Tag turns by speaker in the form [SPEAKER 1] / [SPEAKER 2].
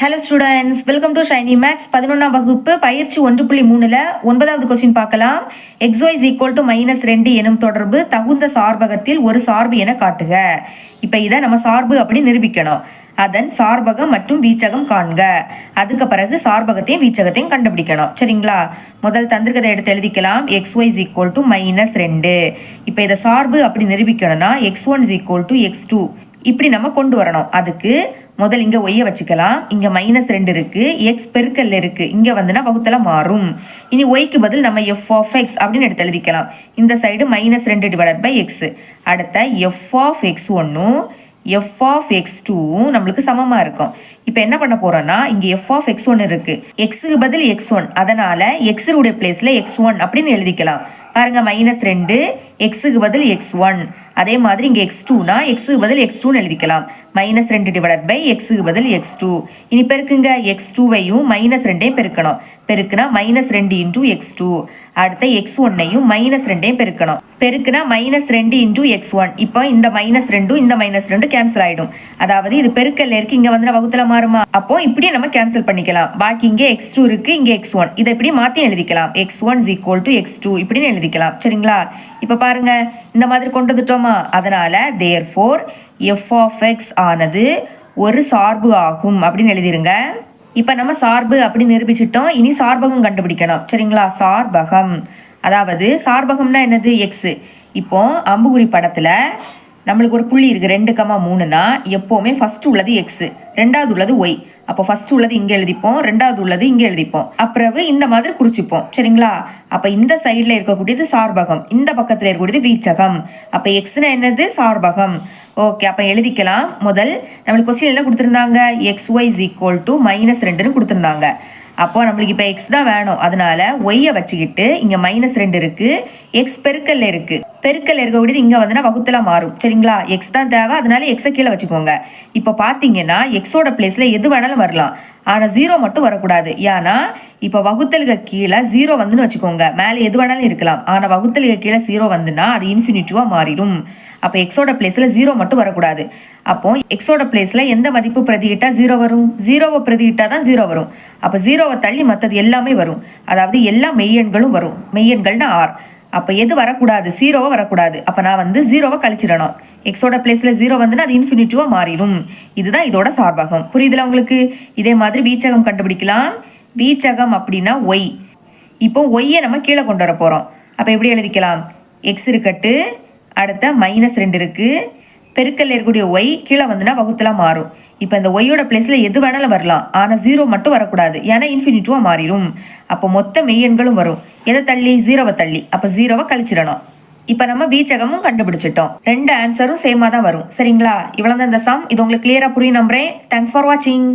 [SPEAKER 1] Hello students welcome to Shiny maths பதினொன்றாம் வகுப்பு பயிற்சி ஒன்று புள்ளி மூணில் ஒன்பதாவது கொஸ்டின் பார்க்கலாம். X Y is equal to minus ரெண்டு எனும் தொடர்பு தகுந்த சார்பகத்தில் ஒரு சார்பு என காட்டுக. இப்போ இதை நம்ம சார்பு அப்படி நிரூபிக்கணும். அதன் சார்பகம் மற்றும் வீச்சகம் காண்க. அதுக்கு பிறகு சார்பகத்தையும் வீச்சகத்தையும் கண்டுபிடிக்கணும். சரிங்களா? முதல் தந்திருக்கதை எடுத்து எழுதிக்கலாம். X Y is equal to minus ரெண்டு. இப்போ இதை சார்பு அப்படி நிரூபிக்கணும்னா X one is equal to X two இப்படி நம்ம கொண்டு வரணும். அதுக்கு முதல் இங்கே ஒய்யை வச்சுக்கலாம். இங்கே மைனஸ் ரெண்டு இருக்குது எக்ஸ் பெருக்கல் இருக்குது இங்கே வந்துன்னா வகுத்தல மாறும். இனி ஒய்க்கு பதில் நம்ம எஃப் ஆஃப் எக்ஸ் அப்படின்னு எடுத்து எழுதிக்கலாம். இந்த சைடு மைனஸ் ரெண்டு டிவைடட் பை எக்ஸ் அடுத்த எஃப் ஆஃப் எக்ஸ் ஒன்றும் எஃப் ஆஃப் எக்ஸ் டூவும் நம்மளுக்கு சமமாக இருக்கும். இப்போ என்ன பண்ண போகிறோன்னா இங்கே எஃப் ஆஃப் எக்ஸ் ஒன் இருக்குது எக்ஸுக்கு பதில் எக்ஸ் ஒன் அதனால் எக்ஸுடைய பிளேஸில் எக்ஸ் ஒன் அப்படின்னு எழுதிக்கலாம். பாருங்கள் மைனஸ் ரெண்டு எக்ஸுக்கு பதில் எக்ஸ் ஒன் அதே மாதிரி இங்கே எக்ஸ் டூனா எக்ஸுக்கு பதில் எக்ஸ் டூன்னு எழுதிக்கலாம். மைனஸ் ரெண்டு டிவைட் பை எக்ஸுக்கு பதில் எக்ஸ் டூ இனி பெருக்குங்க எக்ஸ் டூவையும் மைனஸ் ரெண்டையும் பெருக்கணும். பெருக்குனா மைனஸ் ரெண்டு இன்டூ எக்ஸ் டூ அடுத்த எக்ஸ் ஒன்னையும் மைனஸ் ரெண்டையும் பெருக்கணும். பெருக்குனா மைனஸ் ரெண்டு இன்டூ எக்ஸ் ஒன் இப்போ இந்த மைனஸ் ரெண்டும் இந்த மைனஸ் ரெண்டும் கேன்சல் ஆகிடும் அதாவது இது பெருக்கல்ல இருக்கு இங்கே வந்து வகுத்துல மாறுமா? அப்போ இப்படியே நம்ம கேன்சல் பண்ணிக்கலாம். பாக்கி இங்கே எக்ஸ் டூ இருக்குது இங்கே எக்ஸ் ஒன் இதை இப்படி மாற்றி எழுதிக்கலாம். X one is equal to X two இப்படின்னு விதிக்கலாம் சரிங்களா? இப்போ பாருங்க இந்த மாதிரி கொண்டு வந்துட்டோமா? அதனால் therefore f of x ஆனது ஒரு சார்பு ஆகும் அப்படின்னு எழுதிருங்க. இப்போ நம்ம சார்பு அப்படி நிரூபிச்சிட்டோம். இனி சார்பகம் கண்டுபிடிக்கணும். சரிங்களா? சார்பகம். அதாவது சார்பகம்னா என்னது? எக்ஸு இப்போ அம்புகுறி படத்தில் நம்மளுக்கு ஒரு புள்ளி இருக்குது ரெண்டு கமா மூணுனா எப்போவுமே ஃபஸ்ட்டு உள்ளது எக்ஸு ரெண்டாவது உள்ளது ஒய் அப்போ ஃபஸ்ட்டு உள்ளது இங்கே எழுதிப்போம் ரெண்டாவது உள்ளது இங்கே எழுதிப்போம். அப்புறவு இந்த மாதிரி குறிச்சிப்போம் சரிங்களா? அப்போ இந்த சைடில் இருக்கக்கூடியது சார்பகம் இந்த பக்கத்தில் இருக்கக்கூடியது வீச்சகம். அப்போ எக்ஸ்னா என்னது? சார்பகம். ஓகே அப்போ எழுதிக்கலாம். முதல் நம்மளுக்கு கொஸ்டின் என்ன கொடுத்துருந்தாங்க? X Y is equal to minus ரெண்டுன்னு கொடுத்துருந்தாங்க. அப்போது நம்மளுக்கு இப்போ எக்ஸ் தான் வேணும். அதனால ஒய்யை வச்சுக்கிட்டு இங்கே மைனஸ் ரெண்டு இருக்குது எக்ஸ் பெருக்கல்ல இருக்குது பெருக்கல்ல இருக்கக்கூடியது இங்கே வந்துன்னா வகுத்துல மாறும். சரிங்களா? எக்ஸ் தான் தேவை. அதனால எக்ஸை கீழே வச்சுக்கோங்க. இப்போ பார்த்தீங்கன்னா எக்ஸோட பிளேஸில் எது வேணாலும் வரலாம். ஆனால் ஜீரோ மட்டும் வரக்கூடாது. ஏன்னா இப்போ வகுத்தலுக்கு கீழே ஜீரோ வந்துன்னு வச்சுக்கோங்க. மேலே எது வேணாலும் இருக்கலாம். ஆனால் வகுத்தலுக்கு கீழே ஜீரோ வந்துன்னா அது இன்ஃபினிட்டிவாக மாறிடும். அப்போ எக்ஸோட பிளேஸில் ஜீரோ மட்டும் வரக்கூடாது. அப்போ எக்ஸோட பிளேஸில் எந்த மதிப்பு பிரதியிட்டால் ஜீரோ வரும்? ஜீரோவை பிரதியிட்டால் தான் ஜீரோ வரும். அப்போ ஜீரோவை தள்ளி மற்றது எல்லாமே வரும். அதாவது எல்லா மெய்யெண்களும் வரும். மெய்யெண்கள்னா ஆர் அப்போ எது வரக்கூடாது? ஜீரோவை வரக்கூடாது. அப்போ நான் வந்து ஜீரோவை கழிச்சிடணும். எக்ஸோட பிளேஸில் ஜீரோ வந்துன்னா அது இன்ஃபினிட்டிவாக மாறிடும். இதுதான் இதோட சார்பகம். புரியுதுல உங்களுக்கு? இதே மாதிரி வீச்சகம் கண்டுபிடிக்கலாம். வீச்சகம் அப்படின்னா ஒய் இப்போ ஒய்யை நம்ம கீழே கொண்டு வர போகிறோம் அப்போ எப்படி எழுதிக்கலாம்? எக்ஸ் இருக்கட்டு அடுத்த மைனஸ் ரெண்டு இருக்குது பெருக்கல்ல இருக்கக்கூடிய ஒய் கீழே வந்துன்னா வகுத்துலாம் மாறும். இப்போ இந்த ஒய்யோட பிளேஸில் எது வேணாலும் வரலாம். ஆனால் ஜீரோ மட்டும் வரக்கூடாது. ஏன்னா இன்ஃபினிட்டிவாக மாறிடும் அப்போ மொத்த மெய்யெண்களும் வரும். எதை தள்ளி? ஜீரோவை தள்ளி. அப்போ ஜீரோவை கழிச்சிடணும். இப்போ நம்ம வீச்சகமும் கண்டுபிடிச்சிட்டோம். ரெண்டு ஆன்சரும் சேமாக தான் வரும். சரிங்களா? இவ்வளோ தான் இந்த சம் இது உங்களுக்கு கிளியராக புரியும் நம்புறேன். தேங்க்ஸ் ஃபார் வாட்சிங்